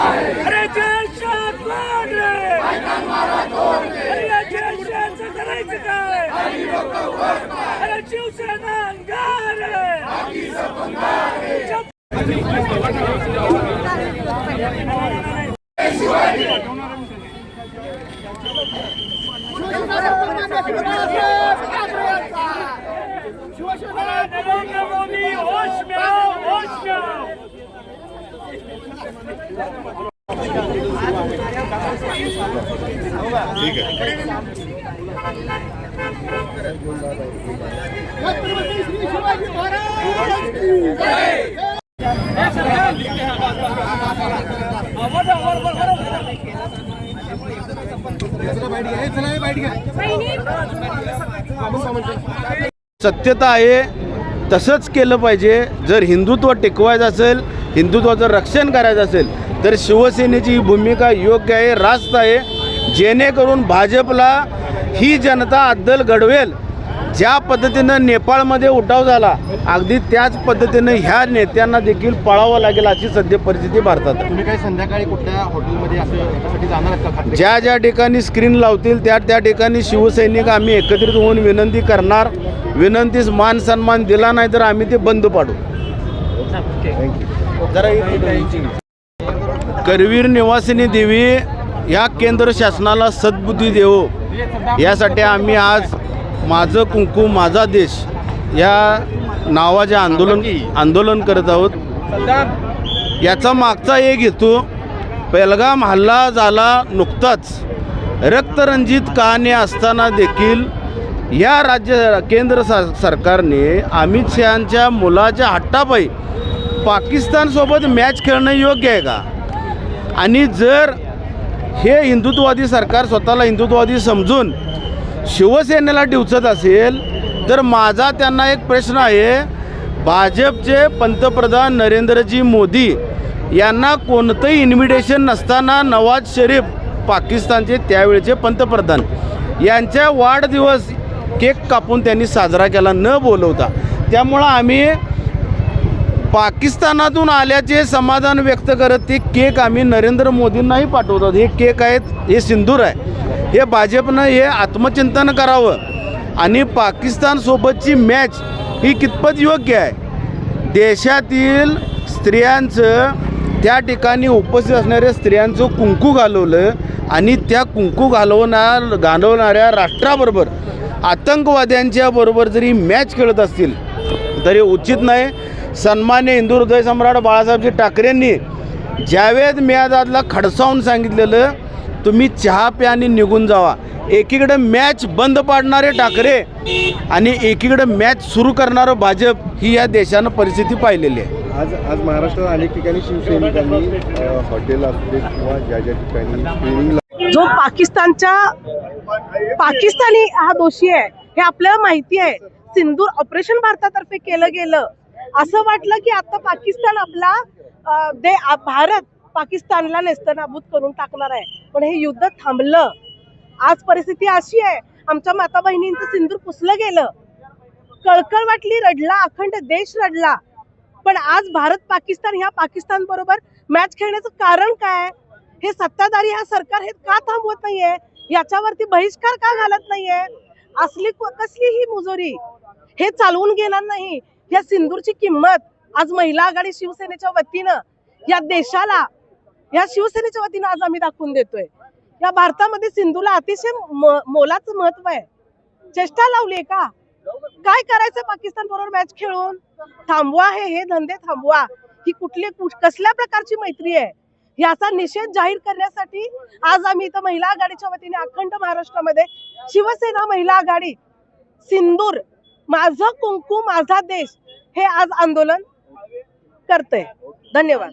अरे करायचं काय अरे शिवसेना सत्यता आहे तसंच केलं पाहिजे. जर हिंदुत्व टिकवायचं असेल हिंदुत्वाचं रक्षण करायचं असेल तर शिवसेनेची ही भूमिका योग्य आहे रास्त आहे. जेणेकरून भाजपला ही जनता अद्दल घडवेल ज्या पद्धतीनं नेपाळमध्ये उठाव झाला अगदी त्याच पद्धतीनं ह्या नेत्यांना देखील पळावं लागेल अशी सध्या परिस्थिती भारतात आहे. तुम्ही काही संध्याकाळी कुठल्या हॉटेलमध्ये असं जाणार ज्या ज्या ठिकाणी स्क्रीन लावतील त्या त्या ठिकाणी शिवसैनिक आम्ही एकत्रित होऊन विनंती करणार विनंतीस मान सन्मान दिला नाही तर आम्ही ते बंद पाडू. करवीर निवासिनी देवी या केंद्र शासनाला सद्बुद्धी देवो. यासाठी आम्ही आज माझं कुंकू माझा देश या नावाचे आंदोलन आंदोलन करत आहोत. याचा मागचा एक हेतू पेलगाम हल्ला झाला नुकताच. रक्तरंजित कहाणी असताना देखील या राज्य केंद्र सा सरकारने अमित शहांच्या मुलाच्या हट्टापायी पाकिस्तानसोबत मॅच खेळणं योग्य आहे का? आणि जर हे हिंदुत्ववादी सरकार स्वतःला हिंदुत्ववादी समजून शिवसेनेला डिवचत असेल तर माझा त्यांना एक प्रश्न आहे. भाजपचे पंतप्रधान नरेंद्रजी मोदी यांना कोणतंही इन्व्हिटेशन नसताना नवाज शरीफ पाकिस्तानचे त्यावेळचे पंतप्रधान यांच्या वाढदिवस केक कापून त्यांनी साजरा केला न बोलवता. त्यामुळं आम्ही पाकिस्तानातून आल्याचे समाधान व्यक्त करत ते केक आम्ही नरेंद्र मोदींनाही पाठवतात. हे केक आहेत हे सिंदूर आहे. हे भाजपनं हे आत्मचिंतन करावं. आणि पाकिस्तानसोबतची मॅच ही कितपत योग्य आहे? देशातील स्त्रियांचं त्या ठिकाणी उपस्थित असणाऱ्या स्त्रियांचं कुंकू घालवलं आणि त्या कुंकू घालवणार घालवणाऱ्या राष्ट्राबरोबर आतंकवाद्यांच्या बरोबर जरी मॅच खेळत असतील तरी उचित नाही. सन्मान्य हिंदू हृदय सम्राट बाळासाहेबजी ठाकरेंनी जावेद मियादादला खडसावून सांगितलेलं तुम्ही चहा प्या आणि निघून जावा. एकीकडे मॅच बंद पाडणारे ठाकरे आणि एकीकडे मॅच सुरू करणारं भाजप ही या देशानं परिस्थिती पाहिलेली आहे. आज आज महाराष्ट्रात अनेक ठिकाणी शिवसैनिकांनी हॉटेल असू दे किंवा ज्या ज्या ठिकाणी ट्रेनिंग जो पाकिस्तानच्या पाकिस्तानी हा दोषी आहे हे आपल्याला माहिती आहे. सिंदूर ऑपरेशन भारतातर्फे केलं गेलं. असं वाटलं की आता पाकिस्तान आपला दे भारत पाकिस्तानला नेस्तनाबूत करून टाकणार आहे. पण हे युद्ध थांबलं. आज परिस्थिती अशी आहे आमच्या माता बहिणींचं सिंदूर पुसलं गेलं. कळकळ वाटली रडला अखंड देश रडला. पण आज भारत पाकिस्तान ह्या पाकिस्तान बरोबर मॅच खेळण्याचं कारण काय हे सत्ताधारी हा सरकार हे का थांबवत नाहीये? याच्यावरती बहिष्कार का घालत नाहीये? असली कसली ही मुजोरी हे चालवून घेणार नाही. या सिंदूरची किंमत आज महिला आघाडी शिवसेनेच्या वतीनं या देशाला या शिवसेनेच्या वतीनं आज आम्ही दाखवून देतोय. या भारतामध्ये सिंधूला अतिशय मोलाच मोलाचं महत्त्व आहे. चेष्टा लावली का? काय करायचं पाकिस्तान बरोबर मॅच खेळून? थांबवा हे हे धंदे थांबवा. ही कुठली कुठ- कसल्या प्रकारची मैत्री आहे? याचा निषेध जाहीर करण्यासाठी आज आम्ही इथं महिला आघाडीच्या वतीने अखंड महाराष्ट्रामध्ये शिवसेना महिला आघाडी सिंदूर माझं कुंकू माझा देश हे आज आंदोलन करतंय. धन्यवाद.